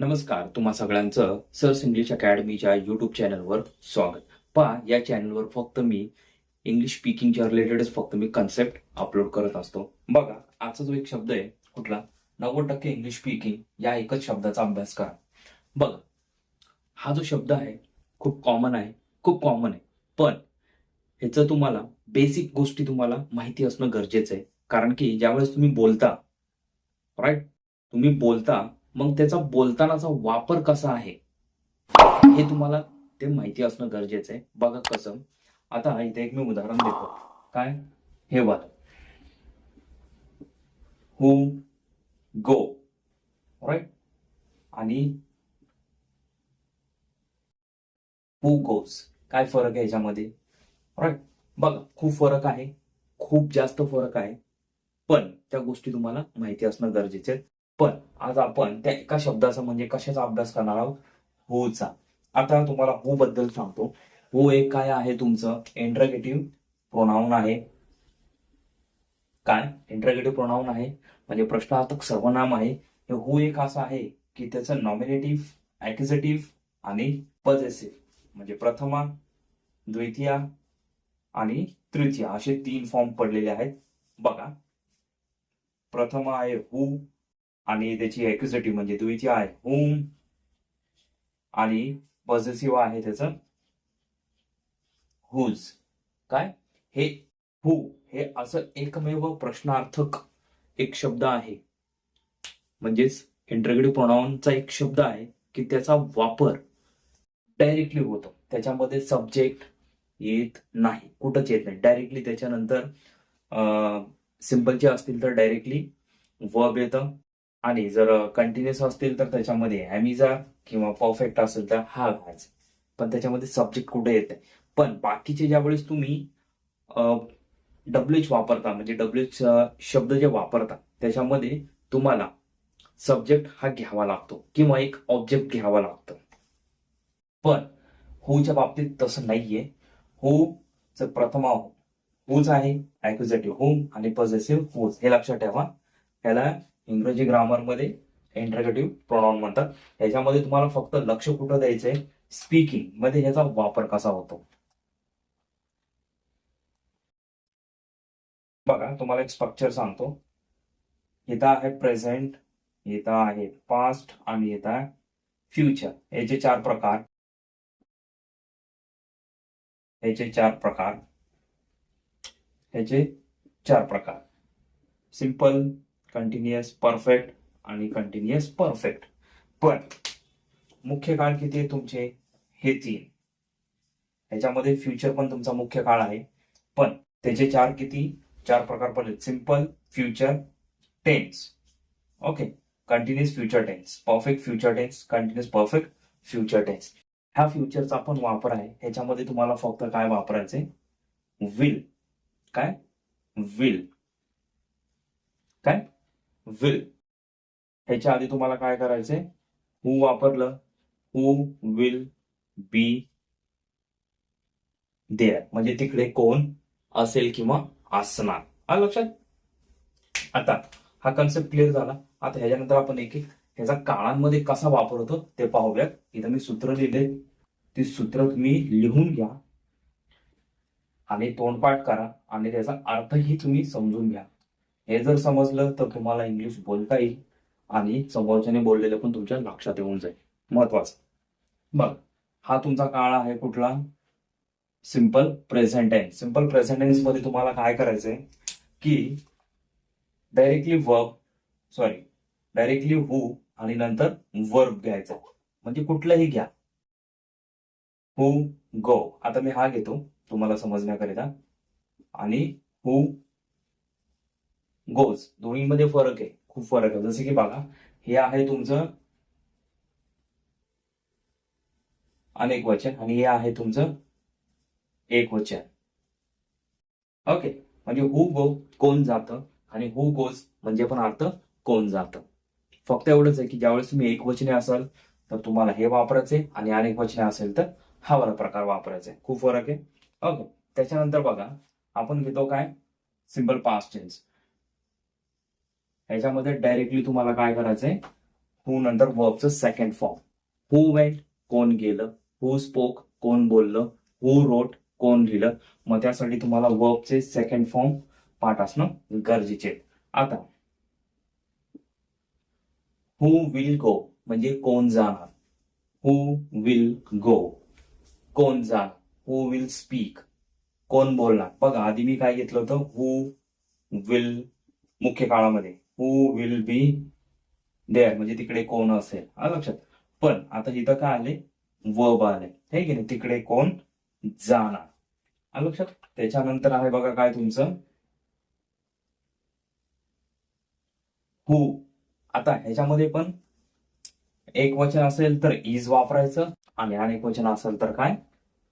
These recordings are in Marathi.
नमस्कार तुम्हा सगळ्यांचं सर्स इंग्लिश अकॅडमीच्या युट्यूब चॅनलवर स्वागत. पहा या चॅनलवर फक्त मी इंग्लिश स्पीकिंगच्या रिलेटेडच फक्त मी कन्सेप्ट अपलोड करत असतो. बघा आजचा जो एक शब्द आहे कुठला? नव्वद टक्के इंग्लिश स्पीकिंग या एकच शब्दाचा अभ्यास करा. बघा हा जो शब्द आहे खूप कॉमन आहे खूप कॉमन आहे. पण ह्याचं तुम्हाला बेसिक गोष्टी तुम्हाला माहिती असणं गरजेचं आहे. कारण की ज्यावेळेस तुम्ही बोलता राईट तुम्ही बोलता मग त्याचा बोलतानाचा वापर कसा आहे? हे तुम्हाला ते माहिती असणं गरजेचं आहे. बघा कसं. आता इथे एक मी उदाहरण देतो. काय? हे बघा. हु गो राईट आणि हु गोस काय फरक आहे याच्यामध्ये? राईट बघा खूप फरक आहे. खूप जास्त फरक आहे. पण त्या गोष्टी तुम्हाला माहिती असणं गरजेचे आहे. पण आज आपण त्या एका शब्दाचा म्हणजे कशाचा अभ्यास करणार आहोत? होचा. आता तुम्हाला हो बद्दल सांगतो. हो एक काय आहे तुमचं? इंट्रगेटिव्ह प्रोनाऊन आहे. काय? इंटरगेटिव्ह प्रोनाऊन आहे. म्हणजे प्रश्नार्थक सर्वनाम आहे. हे हु एक असं आहे की त्याचं नॉमिनेटिव्ह ऍक्झिटिव्ह आणि पजेसिव्ह. म्हणजे प्रथमा द्वितीया आणि तृतीया. असे तीन फॉर्म पडलेले आहेत. बघा. प्रथमा आहे हु आणि त्याची एक्झिटिव्ह म्हणजे दुईची आहे. हुम आणि पॉझिटिव्ह आहे त्याचं. हुज काय? हे हु हे असं एकमेव प्रश्नार्थक एक शब्द आहे. म्हणजेच इंटरग्रेटिव्ह प्रोनाऊनचा एक शब्द आहे की त्याचा वापर डायरेक्टली होतो. त्याच्यामध्ये सब्जेक्ट येत नाही. कुठंच येत नाही. डायरेक्टली त्याच्यानंतर सिंपलचे असतील तर डायरेक्टली वर्ब येतं. आणि जर कंटिन्युअस असतील तर त्याच्यामध्ये ॲमिजा किंवा परफेक्ट असेल तर हा घ्यायचा पण त्याच्यामध्ये सब्जेक्ट कुठे येत? आहे पण बाकीचे ज्यावेळेस तुम्ही डब्ल्यू एच वापरता म्हणजे डब्ल्यू एच शब्द जे वापरता त्याच्यामध्ये तुम्हाला सब्जेक्ट हा घ्यावा लागतो किंवा एक ऑब्जेक्ट घ्यावा लागतो. पण होच्या बाबतीत तसं नाहीये. हु प्रथमा हुज आहे ऍक्युझेटिव्ह हुम आणि पॉझिटिव्ह हुज हे लक्षात ठेवा. याला इंग्रजी ग्रामरमध्ये इंटरगेटिव्ह प्रोनाऊन म्हणतात. याच्यामध्ये तुम्हाला फक्त लक्ष कुठं द्यायचंय? स्पीकिंगमध्ये ह्याचा वापर कसा होतो? बघा तुम्हाला एक स्ट्रक्चर सांगतो. इथं आहे प्रेझेंट इथं आहे पास्ट आणि इथं आहे फ्युचर याचे चार प्रकार याचे चार प्रकार याचे चार प्रकार. सिंपल कंटिन्युअस परफेक्ट आणि कंटिन्युअस परफेक्ट पण मुख्य काळ किती आहे तुमचे? हे तीन. ह्याच्यामध्ये फ्युचर पण तुमचा मुख्य काळ आहे. पण त्याचे चार किती? चार प्रकार पडले simple future tense okay continuous future tense perfect future tense continuous perfect future tense ह्या फ्युचरचा पण वापर आहे. ह्याच्यामध्ये तुम्हाला फक्त काय वापरायचे विल काय? विल काय? विल ह्याच्या आधी तुम्हाला काय करायचंय? हु वापरलं हु विल बी देअर म्हणजे तिकडे कोण असेल किंवा असणार. हा लक्षात? आता हा कन्सेप्ट क्लिअर झाला. आता ह्याच्यानंतर आपण एक एक ह्याचा काळांमध्ये कसा वापर होतो ते पाहूयात. इथं मी सूत्र लिहिले. ती सूत्र तुम्ही लिहून घ्या. आणि तोंडपाठ करा. आणि त्याचा अर्थही तुम्ही समजून घ्या. हे जर समजलं तर तुम्हाला इंग्लिश बोलता येईल आणि समोरच्याने बोललेलं पण तुमच्या लक्षात येऊन जाईल. महत्वाचं. बघ हा तुमचा काळ आहे कुठला? Simple present tense simple present टेन्समध्ये तुम्हाला काय करायचंय? की directly verb sorry directly who आणि नंतर वर्ब घ्यायचा. म्हणजे कुठलंही घ्या. हु गो आता मी हा घेतो तुम्हाला समजण्याकरिता. आणि हु गोज दोन्हीमध्ये फरक आहे. खूप फरक आहे. जसं की बघा हे आहे तुमचं अनेक वचन आणि हे आहे तुमचं एक वचन. ओके म्हणजे हु गो कोण जातं आणि हु गोज म्हणजे पण अर्थ कोण जातं. फक्त एवढंच आहे की ज्यावेळेस तुम्ही एक वचने असाल तर तुम्हाला हे वापरायचे आणि अनेक वचने असेल तर हा वाला प्रकार वापरायचा आहे. खूप फरक आहे. ओके त्याच्यानंतर बघा आपण घेतो काय? सिंपल पास्ट टेन्स ह्याच्यामध्ये डायरेक्टली तुम्हाला काय करायचंय? हू नंतर वर्बचं सेकंड फॉर्म हू वेंट कोण गेलं? हू स्पोक कोण बोललं? हू रोट कोण लिहिलं? मग त्यासाठी तुम्हाला वर्बचे सेकंड फॉर्म पाठ असणं गरजेचे आहे. आता हू विल गो म्हणजे कोण जाणार? हू विल गो कोण जाणार? हू विल स्पीक कोण बोलणार? बघा आधी मी काय घेतलं होतं? हू विल मुख्य काळामध्ये. हू विल बी देअर म्हणजे तिकडे कोण असेल? लक्षात. पण आता इथं काय आले वर्ब आले हे की नाही? तिकडे कोण जाणार? लक्षात? त्याच्यानंतर आहे बघा काय तुमचं? हु आता ह्याच्यामध्ये पण एक वचन असेल तर इज वापरायचं आणि अनेक वचन असेल तर काय?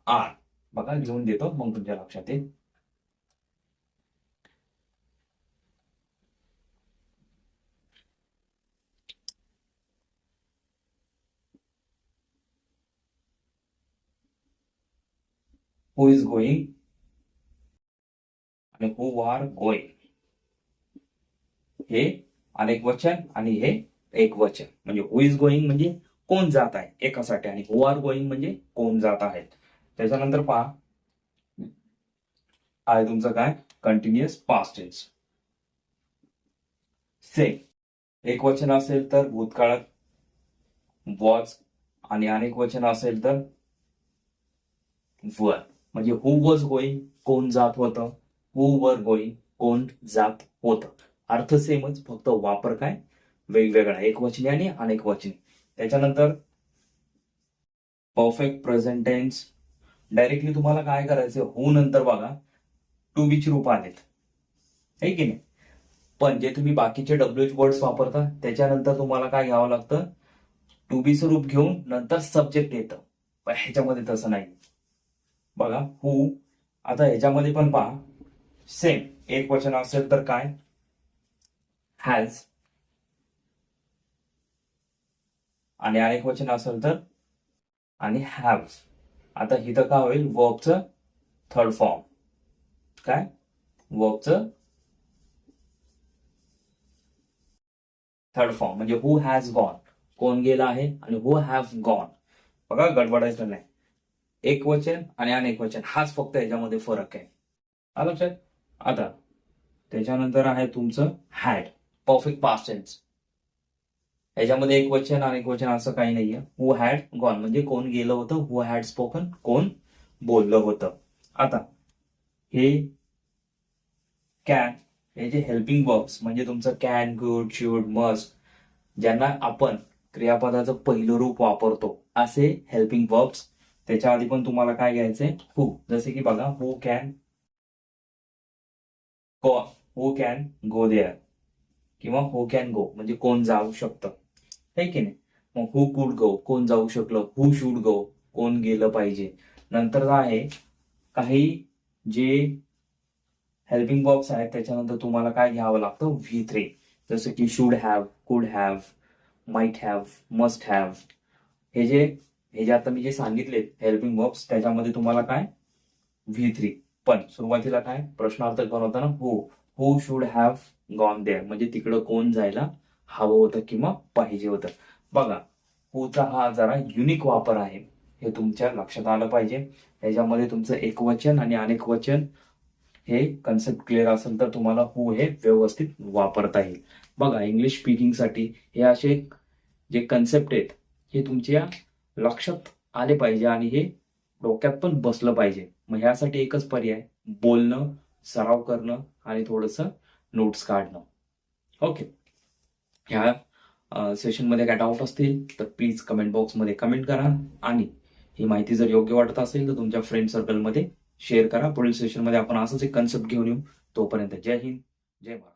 आर बघा लिहून देतो मग तुमच्या लक्षात येईल. हु इज गोईंग आणि हु आर गोईंग हे अनेक वचन आणि हे एक वचन. म्हणजे हु इज गोईंग म्हणजे कोण जात आहे एकासाठी आणि हु आर गोईंग म्हणजे कोण जात आहेत. त्याच्यानंतर पहा. आहे तुमचं काय? कंटिन्युअस पास्ट टेन्स सेम एक वचन असेल तर भूतकाळात वॉज आणि अनेक वचन असेल तर वर म्हणजे हु वॉज गोईंग कोण जात होतं? हु वर गोईंग कोण जात होतं? अर्थ सेमच फक्त वापर काय? वेगवेगळा एक वचनी आणि अनेक वचनी. त्याच्यानंतर परफेक्ट प्रेझेंट टेन्स डायरेक्टली तुम्हाला काय करायचं हो नंतर बघा टू बीच रूप आलेत. है की नाही? पण जे तुम्ही बाकीचे डब्ल्यूच वर्ड्स वापरता त्याच्यानंतर तुम्हाला काय घ्यावं लागतं? टू बीचं रूप घेऊन नंतर सब्जेक्ट येतं. पण ह्याच्यामध्ये तसं नाही. बघा हु आता ह्याच्यामध्ये पण पहा. सेम एक वचन असेल तर काय? हॅज आणि अनेक वचन असेल तर? आणि हॅव आता इथं काय होईल? वर्बचं थर्ड फॉर्म काय? वर्बचं थर्ड फॉर्म म्हणजे हु हॅज गॉन कोण गेला आहे? आणि हु हॅव गॉन बघा गडबडायचं नाही. एक वचन आणि अनेक वचन. हाच फक्त याच्यामध्ये फरक आहे. आलं लक्षात? आता त्याच्यानंतर आहे तुमचं हॅड परफेक्ट पास्टेन्स याच्यामध्ये एक वचन अनेक वचन असं काही नाहीये. हु हॅड गॉन म्हणजे कोण गेलं होतं? हु हॅड स्पोकन कोण बोललं होतं? आता हे कॅन हे जे हेल्पिंग वर्ब्स म्हणजे तुमचं कॅन गुड शुड मस्ट ज्यांना आपण क्रियापदाचं पहिलं रूप वापरतो असे हेल्पिंग वर्ब्स त्याच्या आधी पण तुम्हाला काय घ्यायचंय? हु जसे की बघा who can who can go there किंवा हु कॅन गो म्हणजे कोण जाऊ शकतं. है की नाही? मग हु कुड गो कोण जाऊ शकलं? हु शूड गो कोण गेलं पाहिजे? नंतर आहे काही जे हेल्पिंग बॉक्स आहेत त्याच्यानंतर तुम्हाला काय घ्यावं लागतं? व्ही थ्री जसं की should have could have might have must have हे जे हे जे आता मी जे सांगितले हेल्पिंग वर्ब्स त्याच्यामध्ये तुम्हाला काय? व्ही थ्री पण सुरुवातीला काय? प्रश्नार्थक बनवता ना who should have gone there म्हणजे तिकडं कोण जायला हवं होतं किंवा पाहिजे होतं. बघा हुचा हा जरा युनिक वापर आहे. हे तुमच्या लक्षात आलं पाहिजे. ह्याच्यामध्ये तुमचं एक वचन आणि अनेक वचन हे कन्सेप्ट क्लिअर असेल तर तुम्हाला हु हे व्यवस्थित वापरता येईल. बघा इंग्लिश स्पीकिंगसाठी हे असे जे कन्सेप्ट आहेत हे तुमच्या लक्षात आले पाहिजे आणि हे डोक्यात पण बसलं पाहिजे. मग ह्यासाठी एकच पर्याय बोलणं सराव करणं आणि थोडंसं नोट्स काढणं. ओके ह्या सेशनमध्ये काय डाऊट असतील तर प्लीज कमेंट बॉक्समध्ये कमेंट करा आणि ही माहिती जर योग्य वाटत असेल तर तुमच्या फ्रेंड सर्कलमध्ये शेअर करा. पुढील सेशनमध्ये आपण असंच एक कन्सेप्ट घेऊन येऊ. तोपर्यंत जय हिंद जय भारत.